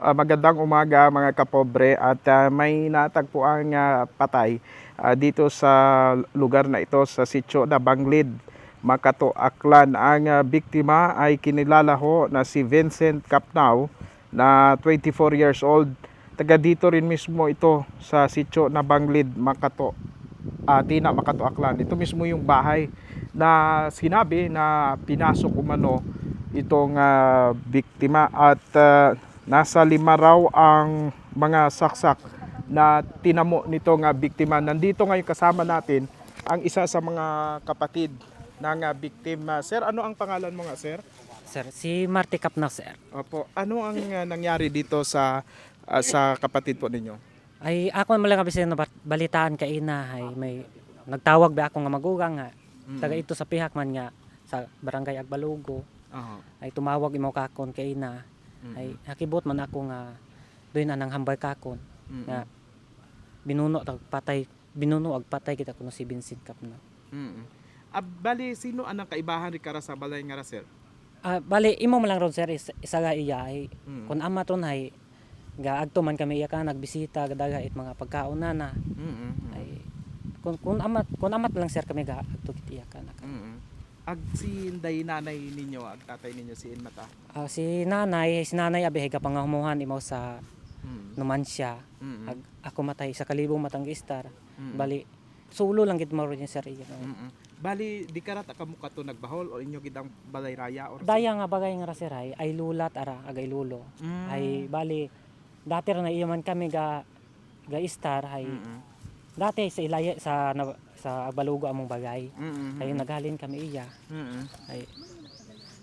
Ah, magandang umaga mga kapobre at ah, may natagpuan nga patay ah, dito sa lugar na ito sa sitio na Banglid, Makato, Aklan. Ang ah, biktima ay kinilala ho na si Vincent Capnao na 24 years old. Taga dito rin mismo ito sa sitio na Banglid, Makato, ah, Tina, Makato, Aklan. Ito mismo yung bahay na sinabi na pinasok umano itong ah, biktima at ah, nasa lima raw ang mga saksak na tinamo nitong ah, biktima. Nandito ngayon kasama natin ang isa sa mga kapatid ng ah, biktima. Sir, ano ang pangalan mo nga, sir? Sir, si Marty Cap na sir. Opo, ano ang ah, nangyari dito sa ah, sa kapatid po ninyo? Ay ako man lang kasi balitaan kay ina ay may nagtawag ba ako nga magugang nga. Taga ito sa pihak man nga sa barangay Agbalugo Aha. ay tumawag imo kakon kay ina. Ay nakibot man ako nga doon na nang hambay kakon Mm-mm. nga binuno tag patay binuno ag patay kita kuno si Vincent Cap na. Mm-mm. Ah, bali, sino anang kaibahan ni Kara sa balay nga sir? Ah, bali imo man lang ron sir is- isa ga iya ay Mm. kun ama ton hay ga agto man kami iya ka nagbisita gadaga it mga pagkaon na na Mm-mm. ay kun kun amat kun amat lang sir kami ga agto kit iya ka na Mm-mm. Ag si Inday nanay ninyo, ag tatay ninyo si Inmata. Ah, si nanay, si nanay abi ka pangahumuhan imo sa Mm. numansya. Mm-mm. Ag, ako matay sa kalibong matang istar. Mm-mm. Bali sulo lang gid mo rin sir iya. Mm-mm. Bali, di ka rata kamuka to nagbahol o inyo gidang balay raya or Daya nga bagay nga ra sir ay, ay lulat ara agay lulo. Mm. Ay bali dati ra na iya man kami ga ga istar ay Mm-mm. dati sa ilaya sa na, sa balugo among bagay. Mm-mm. Ay naghalin kami iya. Mm-mm. Ay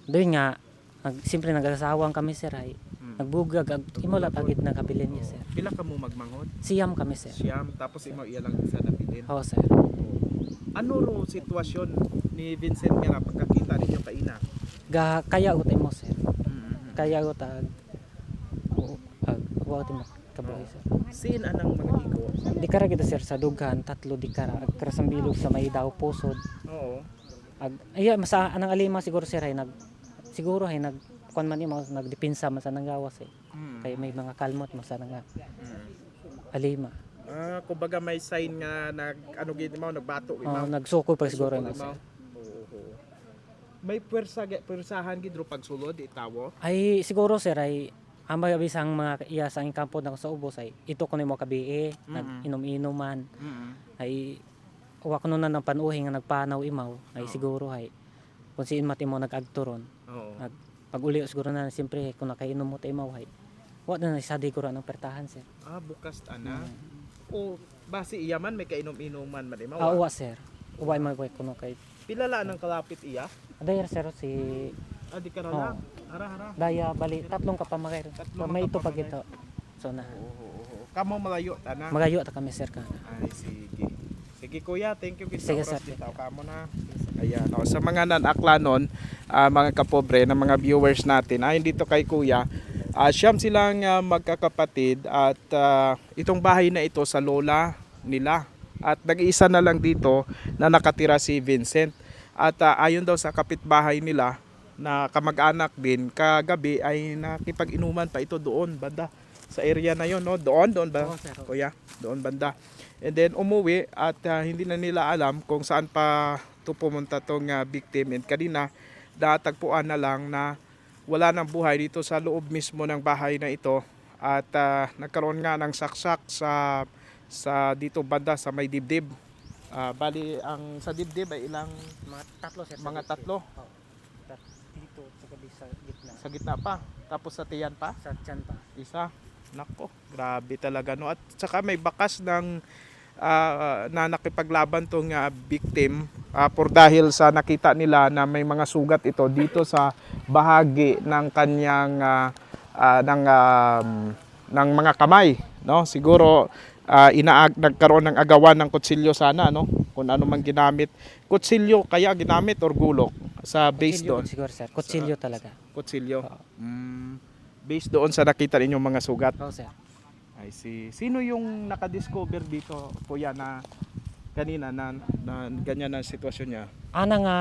doon nga nag simple nagasawang kami sir ay Mm. nagbugag ag imo lat agid na kabilin niya sir. Pila ka mo magmanghod? Siyam kami sir. Siyam, tapos imo iya lang isa na bilin. Oo sir. Ano ro sitwasyon ni Vincent nga pagkakita ninyo kay ina? Ga kaya uta mo sir. Mm-mm. Kaya uta ag ag wa uta mo kabuhi sir. Sin anang mga iko? Di kara kita sir sa dughan tatlo di kara ag kara sa may daw pusod. Oo. Ag ay masa anang alima siguro sir ay nag siguro ay nag kuan man imo nagdepensa man sa nanggawas eh. Mm. Kay may mga kalmot man sa nga Mm. alima. Ah, kumbaga may sign nga nag ano gid mo nagbato Oh, imaw. nagsuko pa siguro na sir. Oo, oo. May pwersa pwersahan gid ro pagsulod itawo. Ay siguro sir ay ang mga bisang mga iya sa kampo na sa ubos ay ito ko nimo kabi Mm-mm. nag inom-inuman Mm. ay wa ko na ng panuhi nga nagpanaw imaw ay Oo. siguro ay kung siin mati mo nag-agturon Oo. nag pag uli siguro na siyempre kung nakainom mo tayo imaw ay wa na nagsadi ko ra ng pertahan sir Ah, bukas ana. O base iya man may kainom-inuman man imaw. ah ah. uwa sir uwa may way kuno kay Pila la nang kalapit iya? adayar sir si Ah, di ka na lang. Hara hara. daya bali tatlong kapamagay Tatlong may ito pag ito so na Oo, oo. Kamo malayo tana. magayo ta kami sir ka Ay, sige. Sige kuya, thank you kita Sige, oras sir. dito. Kamo na. Ayan. O, sa mga nan-aklanon, ah, mga kapobre, na mga viewers natin, ayon dito kay kuya, ah, siyam silang ah, magkakapatid at ah, itong bahay na ito sa lola nila. At nag-iisa na lang dito na nakatira si Vincent. At ah, ayon daw sa kapitbahay nila, na kamag-anak din, kagabi ay nakipag-inuman pa ito doon, banda sa area na yon no? Doon, doon ba? Sir. Kuya, doon banda. And then umuwi at ah, hindi na nila alam kung saan pa to pumunta tong ah, victim. And kanina, datagpuan na lang na wala nang buhay dito sa loob mismo ng bahay na ito. At ah, nagkaroon nga ng saksak sa sa dito banda sa may dibdib. Ah, bali ang sa dibdib ay ilang mga tatlo sir mga tatlo dito sa gabi sa gitna sa gitna pa. Tapos sa tiyan pa. sa tiyan pa Isa. Nako, grabe talaga no. At saka may bakas ng ah, na nakipaglaban tong ah, victim ah, por dahil sa nakita nila na may mga sugat ito dito sa bahagi ng kanyang ah, ah, ng um, ng mga kamay, no? Siguro ah, inaag nagkaroon ng agawan ng kutsilyo sana, no? Kung ano man ginamit. Kutsilyo kaya ginamit or gulok sa base doon. siguro sir kutsilyo talaga Kutsilyo. Oo. Mm, based doon sa nakita ninyong mga sugat. oo sir I see. Sino yung nakadiscover dito, kuya, na kanina na, na ganyan ang sitwasyon niya? ana nga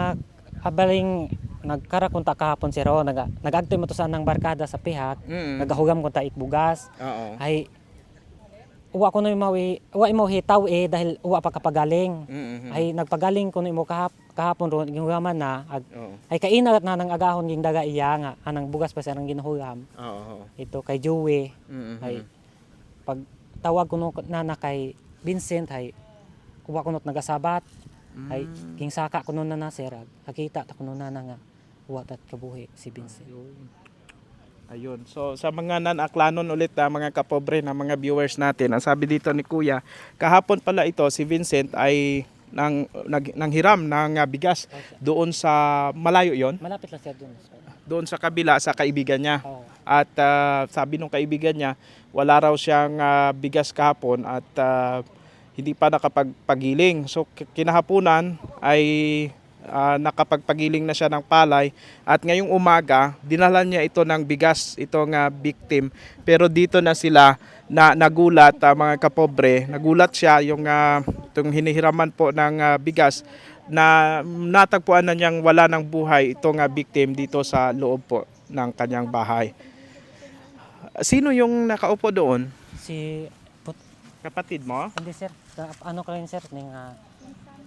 abaling nagkarakunta kahapon sir oh, nag nagagtoy mo to sa nang barkada sa pihak, Mm. nagahugam ko ta ikbugas. Oo. Ay uwa ko no mawi, uwa imo hitaw eh dahil uwa pa kapagaling. Mm. Ay nagpagaling ko no imo kahap, kahapon ron gihugaman na ag, Oo. ay kaina na nang agahon ging daga iya nga anang bugas pa sa nang ginuhugam. Oo. Ito kay Joey Mm. ay pag tawag ko no nana kay Vincent ay uwa ko no nagasabat ay king saka ko no na na sir ag- nakita ta ko no na nga uwa tat kabuhi si Vincent. Ayun. So sa mga nan-aklanon ulit ah, mga kapobre na mga viewers natin, ang sabi dito ni Kuya, kahapon pala ito si Vincent ay nang nag, nanghiram ng ah, bigas doon sa malayo yon, Malapit lang siya sir. doon sa kabila sa kaibigan niya. Oo. At ah, sabi nung kaibigan niya, wala raw siyang ah, bigas kahapon at ah, hindi pa nakapagpagiling. So kinahaponan ay ah, nakapagpagiling na siya ng palay at ngayong umaga dinala niya ito ng bigas itong ah, victim pero dito na sila na nagulat ah, mga kapobre nagulat siya yung ah, itong hinihiraman po ng ah, bigas na natagpuan na niyang wala ng buhay itong ah, victim dito sa loob po ng kanyang bahay. Sino yung nakaupo doon? Si put, Kapatid mo? hindi sir, ano ko rin sir ning ah,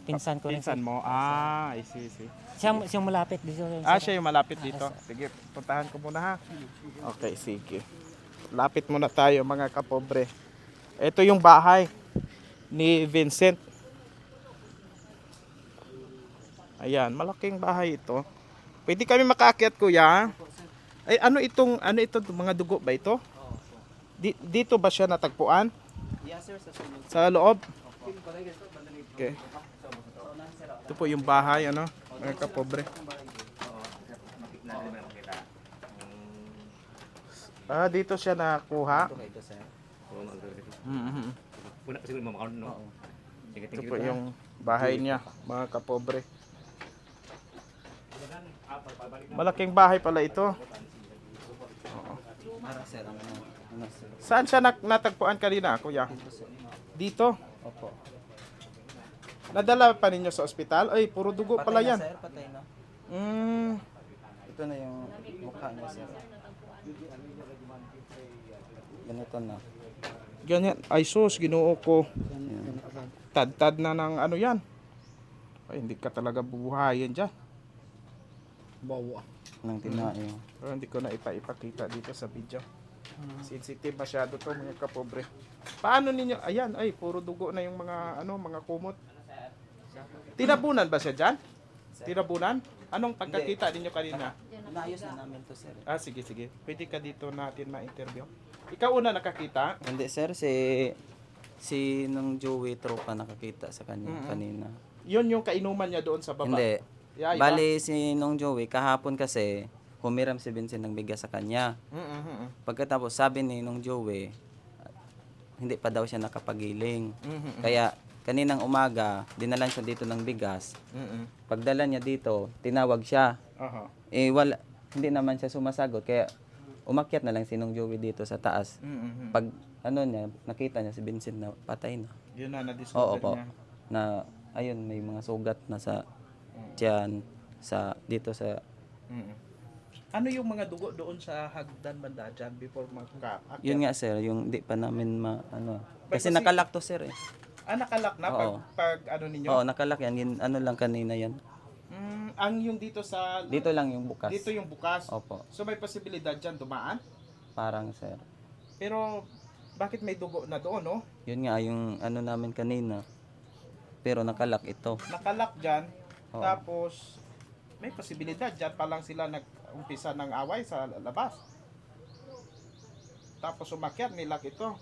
pinsan ko rin sir. Pinsan mo? Ah, I see, I see. Siya siya malapit dito rin. Ah, sir. siya yung malapit dito. Sige, puntahan ko muna ha. Okay, sige. Lapit muna tayo mga kapobre. Ito yung bahay ni Vincent. Ayan, malaking bahay ito. Pwede kami makaakyat kuya. Ay, ano itong, ano ito, mga dugo ba ito? Di, dito ba siya natagpuan? Sa loob? Okay. Ito po yung bahay, ano, mga kapobre. Ah, dito siya nakuha. Mhm. Puna siguro mama no. Sige, Ito po yung bahay niya, mga kapobre. Malaking bahay pala ito. Oo. Saan siya natagpuan kanina, kuya? Dito? Opo. Nadala pa ninyo sa ospital? Ay, puro dugo pala yan. sir, patay na. Mm, Ito na yung mukha niya, sir. Ganito na. ganyan. Ay, sus, ginoo ko. Tad-tad na ng ano yan. Ay, hindi ka talaga bubuhayin dyan. Nang tinayo. Pero hindi ko na ipa-ipakita dito sa video. Sensitive masyado to mga kapobre. Paano ninyo? Ayan, ay puro dugo na yung mga ano, mga kumot. Tinabunan ba siya diyan? Tinabunan? Anong pagkakita ninyo kanina? Naayos na namin to, sir. Ah, sige, sige. Pwede ka dito natin ma-interview. Ikaw una nakakita? Hindi, sir, si si nung Joey tropa nakakita sa kanya kanina. Yun yung kainuman niya doon sa baba. Hindi. Yeah, iba. Bali, si nung Joey, kahapon kasi, humiram si Vincent ng bigas sa kanya. Mm, mm, mm, Pagkatapos, sabi ni nung Joey, hindi pa daw siya nakapagiling. mm, mm, Kaya, kaninang umaga, dinalan siya dito ng bigas. mm, mm. Pagdala niya dito, tinawag siya. Aha. Eh, wala, hindi naman siya sumasagot. Kaya, umakyat na lang si nung Joey dito sa taas. Mm, mm, mm. Pag, ano niya, nakita niya si Vincent na patay na. Yun na Oo na-discover po. niya. Na, ayun, may mga sugat na sa tiyan, sa, dito sa, Mm. Ano yung mga dugo doon sa hagdan banda dyan before magka yun nga sir, yung di pa namin ma, ano. Bay, Kasi kasi- nakalak to sir eh. Ah, nakalak na pag, Oo. pag ano ninyo? Oo, nakalak yan. Yun, ano lang kanina yan. Mm, ang yung dito sa Dito lang yung bukas. dito yung bukas. Opo, So may posibilidad dyan dumaan. parang sir. Pero bakit may dugo na doon, no? Yun nga, yung ano namin kanina. Pero nakalak ito. Nakalak dyan. Oo. Tapos may posibilidad dyan pa lang sila nag-umpisa ng away sa labas. Tapos umakyat nilak ito.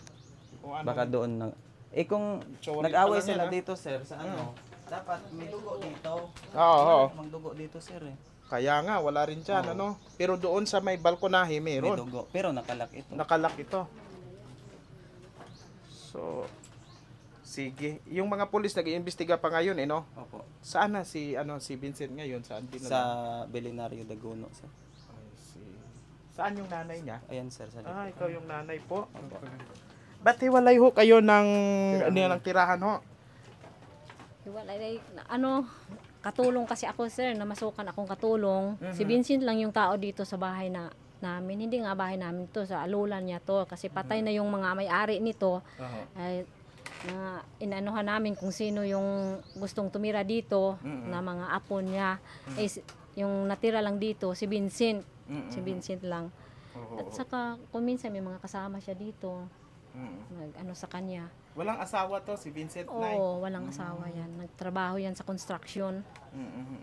Kung ano, Baka doon na... Eh kung Sorry nag-away sila ah. dito sir, sa ano, dapat may dugo dito. Oo, oo. Mang dugo dito sir eh. Kaya nga, wala rin dyan, ano? Pero doon sa may balkonahe, May meron. dugo. Pero nakalak ito. Nakalak ito. So, sige. Yung mga pulis nag-iimbestiga pa ngayon, eh, no? Opo. Saan na si, ano, si Vincent ngayon? Saan din Sa Belinario Daguno sir. Saan yung nanay niya? Ayan sir, sa Ah, likod. ikaw yung nanay po. Ba't hiwalay ho kayo ng, ano, ng tirahan ho? Wala na ano, katulong kasi ako sir, namasukan akong katulong. Si Vincent lang yung tao dito sa bahay na namin. Hindi nga bahay namin to, sa alulan niya to. Kasi patay na yung mga may-ari nito. Oho. Ay, na inanuhan namin kung sino yung gustong tumira dito na mga apo niya. Eh, si- yung natira lang dito, si Vincent. Si Vincent lang. Oho. At saka, kung minsan may mga kasama siya dito, Mm. nag, ano sa kanya. Walang asawa to si Vincent Nay. Oo, walang asawa yan. Nagtrabaho yan sa construction. Mm-mm.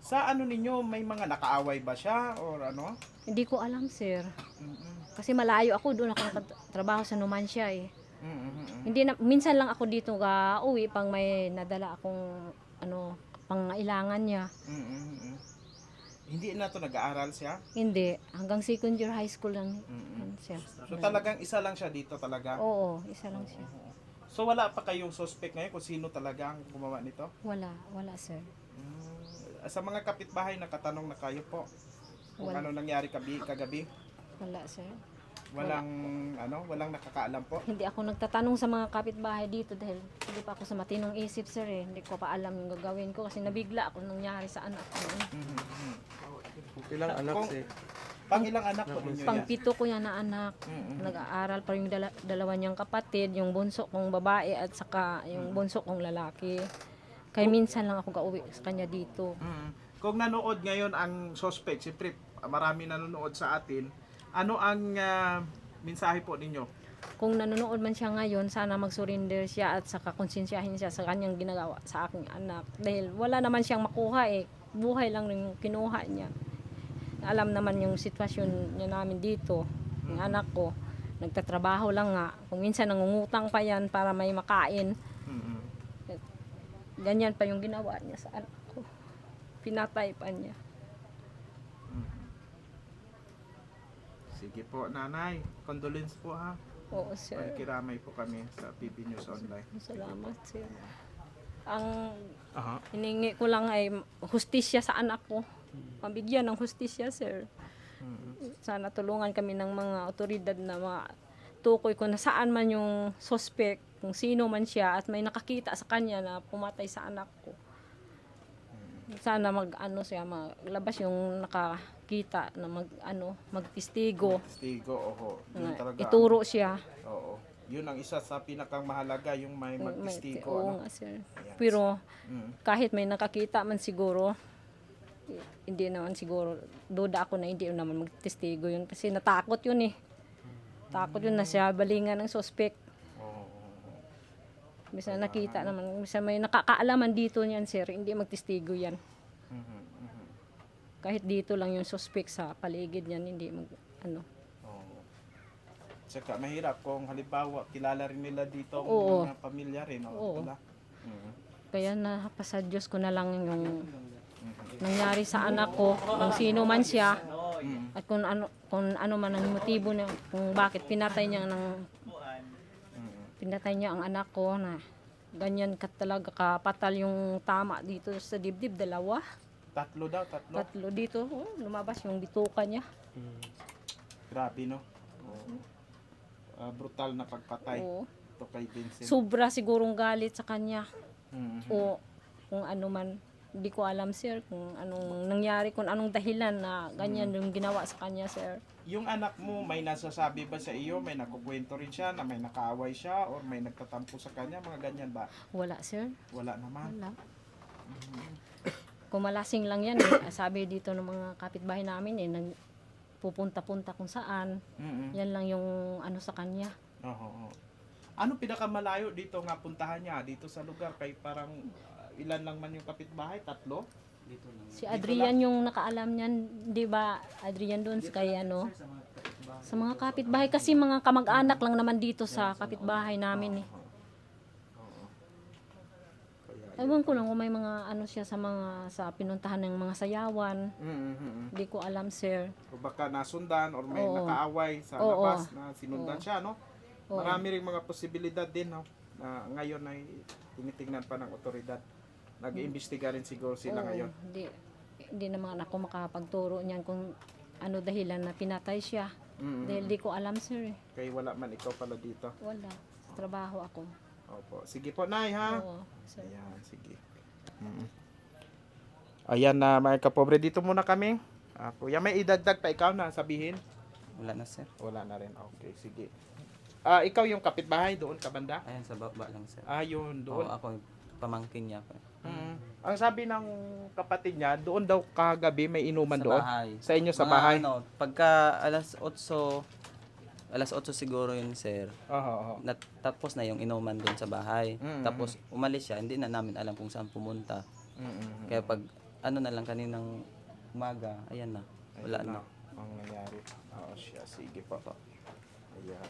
Sa ano ninyo, may mga nakaaway ba siya or ano? Hindi ko alam, sir. Mm-mm. Kasi malayo ako doon ako nakatrabaho sa Numancia eh. Mm-mm. Hindi na, minsan lang ako dito ga uwi pang may nadala akong ano pangailangan niya. Mm-mm. Hindi na to nag-aaral siya. Hindi, hanggang second year high school lang yan siya. So talagang isa lang siya dito talaga. Oo, isa lang siya. So wala pa kayong suspect ngayon kung sino talaga ang gumawa nito? Wala, wala sir. Mm. Sa mga kapitbahay nakatanong na kayo po kung Wala. ano nangyari kabi, kagabi. Wala sir. Walang ano, walang nakakaalam po. Hindi ako nagtatanong sa mga kapitbahay dito dahil hindi pa ako sa matinong isip sir eh. Hindi ko pa alam yung gagawin ko kasi nabigla ako nangyari sa anak ko. Ilang anak Kung- si Pang ilang anak po ninyo Pang yan? pito ko yan na anak. Mm-mm. Nag-aaral pa yung dala- dalawa niyang kapatid, yung bunso kong babae at saka yung bunso kong lalaki. Kaya minsan lang ako gauwi sa kanya dito. Mm. Kung nanood ngayon ang suspect, si Prip, marami nanonood sa atin, ano ang ah, mensahe po ninyo? Kung nanonood man siya ngayon, sana mag-surrender siya at saka konsensyahin siya sa kanyang ginagawa sa aking anak. Dahil wala naman siyang makuha eh. Buhay lang yung kinuha niya. Alam naman yung sitwasyon niya namin dito. Yung anak ko, nagtatrabaho lang nga. Kung minsan nangungutang pa yan para may makain. Ganyan pa yung ginawa niya sa anak ko. Pinatay pa niya. Sige po, nanay. Condolence po ha. Oo, sir. Pagkiramay po kami sa PB News Online. Salamat, sir. Ang Aha. hiningi ko lang ay hustisya sa anak ko. Pambigyan ng hustisya, sir. Sana tulungan kami ng mga otoridad na mga tukoy ko na saan man yung suspect, kung sino man siya at may nakakita sa kanya na pumatay sa anak ko. Sana mag ano siya maglabas yung nakakita na mag ano magtistigo Testigo, oho. Yun na talaga. ituro siya. Oo. Yun ang isa sa pinakang mahalaga, yung may May- magtestigo. Oo ano? nga, sir. Ayan. Pero Mm. kahit may nakakita man siguro, hindi naman siguro, duda ako na hindi naman magtestigo yun kasi natakot yun eh. Takot yun na siya balingan ng suspect. Bisa nakita naman, bisa may nakakaalaman dito niyan sir, hindi magtestigo yan. Mhm, mhm. Kahit dito lang yung suspect sa paligid niyan, hindi mag, ano. Oo. Tsaka mahirap kung halimbawa kilala rin nila dito ang Oo. mga pamilya rin. Oo. Oo. Wala. Mhm. Kaya napasa Diyos ko na lang yung nangyari sa anak ko, kung sino man siya, at kung ano kung ano man ang motibo niya kung bakit pinatay niya ng pinatay niya ang anak ko na ganyan ka talaga kapatal yung tama dito sa dibdib dalawa Tatlo daw, tatlo. tatlo dito oh, lumabas yung bituka niya Grabe, no? Oo. Ah, brutal na pagpatay Oo. ito kay Vincent. sobra sigurong galit sa kanya Mhm. o kung ano man hindi ko alam sir kung anong nangyari kung anong dahilan na ganyan yung ginawa sa kanya sir Yung anak mo, may nasasabi ba sa iyo? May nakukwento rin siya na may nakaaway siya or may nagtatampo sa kanya? Mga ganyan ba? wala sir Wala naman. Wala. Kumalasing lang yan eh. Sabi dito ng mga kapitbahay namin eh, nag pupunta-punta kung saan. Mhm. Yan lang yung ano sa kanya. Oo, oo. Ano pinakamalayo dito nga puntahan niya? Dito sa lugar kay parang ilan lang man yung kapitbahay? Tatlo? Si Adrian yung nakaalam niyan, 'di ba? Adrian doon kay ano. Sa mga kapitbahay kasi mga kamag-anak lang naman dito sa kapitbahay namin eh. Ewan ko lang kung may mga ano siya sa mga sa pinuntahan ng mga sayawan. Mhm. Hindi ko alam, sir. O baka nasundan or may Oo. nakaaway sa Oo. labas na sinundan siya, no? Oo. Marami ring mga posibilidad din, no? Na ngayon ay tinitingnan pa ng otoridad. Nag-iimbestiga rin siguro sila Oo, ngayon. Hindi, hindi naman ako makapagturo niyan kung ano dahilan na pinatay siya. Mhm. Dahil di ko alam, sir. eh. Kaya wala man ikaw pala dito. Wala. Sa trabaho ako. Opo. Sige po, Nay, ha? Oo, sir. Ayan, sige. Mm. Ayan na mga kapobre, dito muna kami. Ah, kuya, may idagdag pa ikaw na sabihin? Wala na sir. Wala na rin. Okay, sige. Ah, ikaw yung kapitbahay doon ka banda? Ayan sa baba lang sir. Ah, yun Oo, doon. ako yung pamangkin niya. Mm. Ang sabi ng kapatid niya, doon daw kagabi may inuman sa doon. bahay. Sa inyo sa Mga bahay. Ano, pagka alas 8, alas 8 siguro yun sir. Oo, oo. Nat, tapos na yung inuman doon sa bahay. Mm, Tapos umalis siya, hindi na namin alam kung saan pumunta. Mm-mm. Kaya pag ano na lang kaninang umaga, ayan na. Wala Ayun na. Ang nangyari. Oo siya. Sige po. Ayan.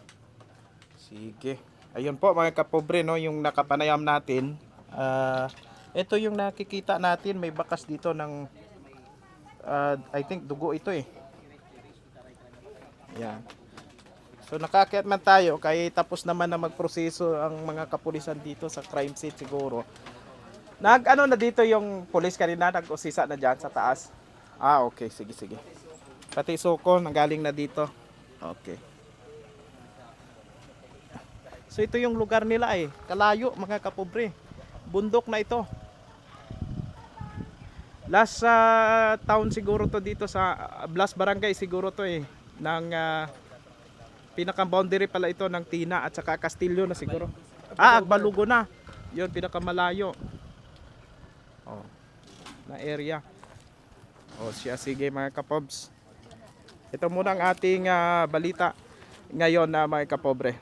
Sige. Ayun po mga kapobre, no, yung nakapanayam natin. Ah, ito yung nakikita natin, may bakas dito ng ah, I think dugo ito eh. Yan. So nakakit man tayo kaya tapos naman na magproseso ang mga kapulisan dito sa crime scene siguro. Nag ano na dito yung pulis kanina nag-usisa na diyan sa taas. Ah, okay. Sige, sige. Pati suko nanggaling na dito. Okay. So ito yung lugar nila eh. Kalayo mga kapobre. Bundok na ito. Last sa town siguro to dito sa uh, Blas Barangay siguro to eh ng uh, pinaka boundary pala ito ng Tina at saka Castillo na siguro. Ah, Agbalugo na. 'Yun pinakamalayo. Oh. Na area. O siya, sige mga kapobs. Ito muna ang ating ah, balita ngayon na mga kapobre.